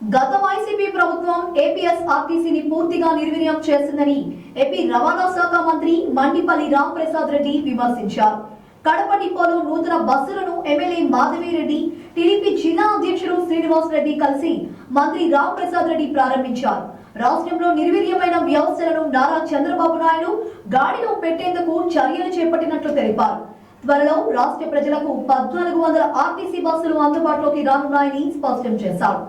గత వైసీపీ ప్రభుత్వం ఏపీఎస్ ఆర్టీసీని పూర్తిగా నిర్వీర్యం చేసిందని ఏపీ రవాణా శాఖ మంత్రి మండిపల్లి రాంప్రసాద్ రెడ్డి విమర్శించారు. కడప డిపోలో నూతన బస్సులను ఎమ్మెల్యే మాధవిరెడ్డి టీడీపీ జిల్లా అధ్యక్షుడు శ్రీనివాస్ రెడ్డి కలిసి మంత్రి రాంప్రసాద్ రెడ్డి ప్రారంభించారు. రాష్ట్రంలో నిర్వీర్యమైన వ్యవస్థలను నారా చంద్రబాబు నాయుడు గాడిలో పెట్టేందుకు చర్యలు చేపట్టినట్లు తెలిపారు. త్వరలో రాష్ట్ర ప్రజలకు పద్నాలుగు వందల ఆర్టీసీ బస్సులు అందుబాటులోకి రానున్నాయని స్పష్టం చేశారు.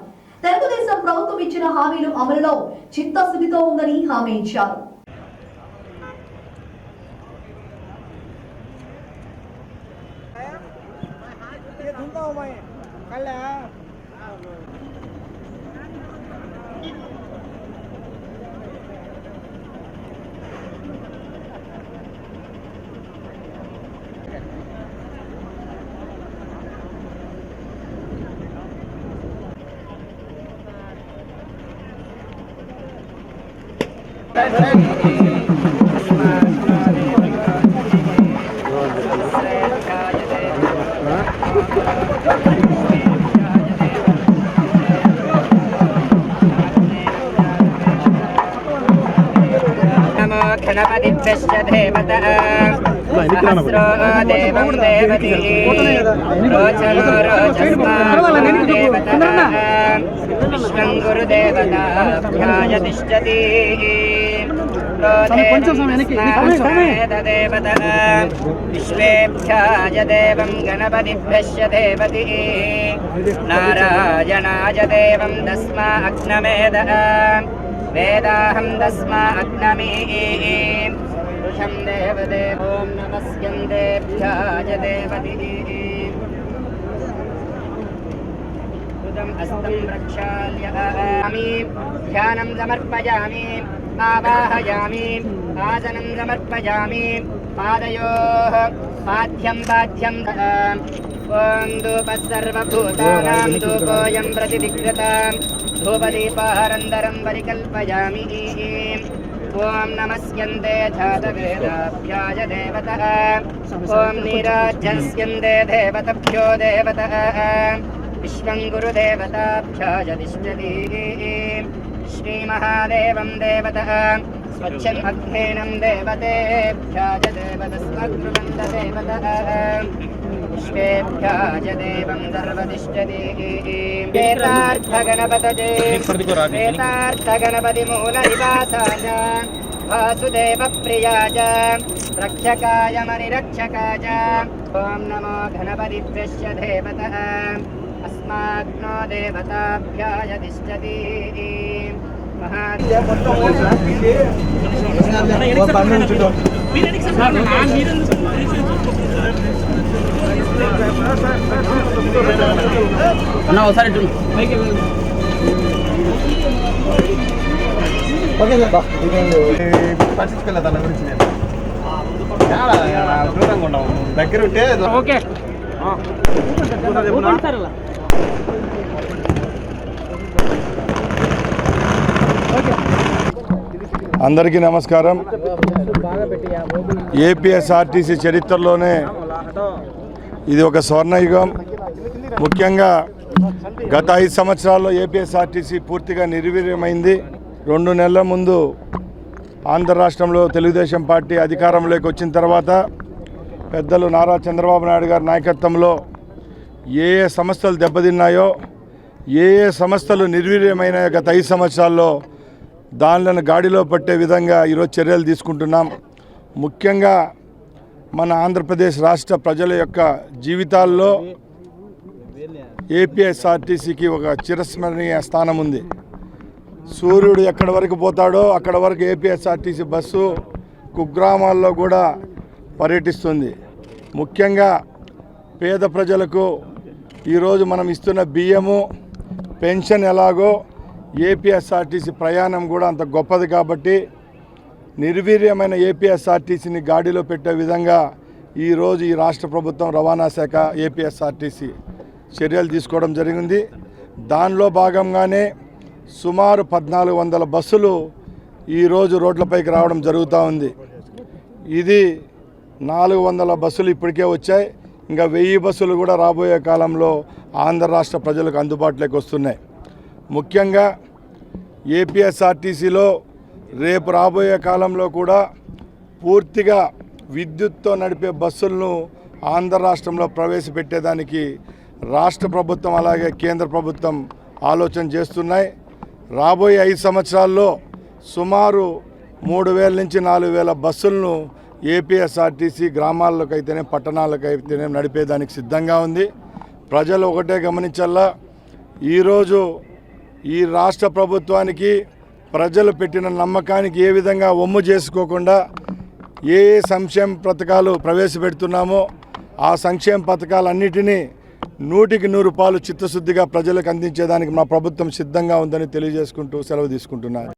తెలుగుదేశం ప్రభుత్వం ఇచ్చిన హామీలు అమలులో చిత్తశుద్ధితో ఉందని హామీ ఇచ్చారు. ये గణపతిభ్యశ్చ దేవత సహస్రో దేవం దేవతి రోచనో రోచస్మాన్ దేవత విశ్వం గురుదేవతాభ్యాయ తిష్టతి विश्वेभ्याय देवं गणपतिभ्यश्च देवती नारायणाय देवं तस्मा अग्नमेदः वेदाहं तस्मा अग्नमी ऋषं देवदेवो नमस्यन्तेभ्याय देवतिः अस्तं प्रक्षाल्ययामि ध्यानं समर्पयामि। आवाहयामि आसनं समर्पयामि पादयोः पाद्यं पाद्यं ॐ धूपः सर्वभूतानां धूपोऽयं प्रतिविग्रतां धूपदीपारन्दरं परिकल्पयामि ॐ नमस्यन्ते जातवेदाभ्याय देवतः ॐ नीराजस्यन्ते देवतभ्यो देवतः विश्वं गुरुदेवताभ्याय तिष्ठति श्रीमहादेवं देवतः। स्वच्छम् अध्ययनं देवतेभ्या च देवतस्मद्वन्द वासुदेवप्रिया च रक्षकाय मनिरक्षका च ॐ नमो गणपतिभ्यश्च देवतः। అస్మాగ్నో దేవతాభ్యాయ తిష్టతి అన్న ఒకసారి ఓకే సార్ పరిస్థితికి వెళ్ళదా గురించి నేను దగ్గర ఉంటే ఓకే. అందరికీ నమస్కారం. ఏపీఎస్ఆర్టీసీ చరిత్రలోనే ఇది ఒక స్వర్ణయుగం. ముఖ్యంగా గత ఐదు సంవత్సరాల్లో ఏపీఎస్ఆర్టీసీ పూర్తిగా నిర్వీర్యమైంది. రెండు నెలల ముందు ఆంధ్ర రాష్ట్రంలో తెలుగుదేశం పార్టీ అధికారంలోకి వచ్చిన తర్వాత పెద్దలు నారా చంద్రబాబు నాయుడు గారి నాయకత్వంలో ఏ ఏ సంస్థలు దెబ్బతిన్నాయో ఏ ఏ సంస్థలు నిర్వీర్యమైన గత ఐదు సంవత్సరాల్లో దానిలను గాడిలో పట్టే విధంగా ఈరోజు చర్యలు తీసుకుంటున్నాం. ముఖ్యంగా మన ఆంధ్రప్రదేశ్ రాష్ట్ర ప్రజల యొక్క జీవితాల్లో ఏపీఎస్ఆర్టీసీకి ఒక చిరస్మరణీయ స్థానం ఉంది. సూర్యుడు ఎక్కడి వరకు పోతాడో అక్కడ వరకు ఏపీఎస్ఆర్టీసీ బస్సు కుగ్రామాల్లో కూడా పర్యటిస్తుంది. ముఖ్యంగా పేద ప్రజలకు ఈరోజు మనం ఇస్తున్న బియ్యము పెన్షన్ ఎలాగో ఏపీఎస్ఆర్టీసీ ప్రయాణం కూడా అంత గొప్పది కాబట్టి నిర్వీర్యమైన ఏపీఎస్ఆర్టీసీని గాడిలో పెట్టే విధంగా ఈరోజు ఈ రాష్ట్ర ప్రభుత్వం రవాణా శాఖ ఏపీఎస్ఆర్టీసీ చర్యలు తీసుకోవడం జరిగింది. దానిలో భాగంగానే సుమారు పద్నాలుగు వందల బస్సులు ఈరోజు రోడ్లపైకి రావడం జరుగుతూ ఉంది. ఇది నాలుగు వందల బస్సులు ఇప్పటికే వచ్చాయి. ఇంకా వెయ్యి బస్సులు కూడా రాబోయే కాలంలో ఆంధ్ర రాష్ట్ర ప్రజలకు అందుబాటులోకి వస్తున్నాయి. ముఖ్యంగా ఏపీఎస్ఆర్టీసీలో రేపు రాబోయే కాలంలో కూడా పూర్తిగా విద్యుత్తో నడిపే బస్సులను ఆంధ్ర రాష్ట్రంలో ప్రవేశపెట్టేదానికి రాష్ట్ర ప్రభుత్వం అలాగే కేంద్ర ప్రభుత్వం ఆలోచన చేస్తున్నాయి. రాబోయే ఐదు సంవత్సరాల్లో సుమారు మూడు వేల నుంచి నాలుగు వేల బస్సులను ఏపీఎస్ఆర్టీసీ గ్రామాల్లోకి అయితేనే పట్టణాలకు అయితేనే నడిపేదానికి సిద్ధంగా ఉంది. ప్రజలు ఒకటే గమనించల్లా ఈరోజు ఈ రాష్ట్ర ప్రభుత్వానికి ప్రజలు పెట్టిన నమ్మకానికి ఏ విధంగా ఒమ్ము చేసుకోకుండా ఏ ఏ సంక్షేమ పథకాలు ప్రవేశపెడుతున్నామో ఆ సంక్షేమ పథకాలన్నిటినీ నూటికి నూరు పాలు చిత్తశుద్ధిగా ప్రజలకు అందించేదానికి మా ప్రభుత్వం సిద్ధంగా ఉందని తెలియజేసుకుంటూ సెలవు తీసుకుంటున్నాను.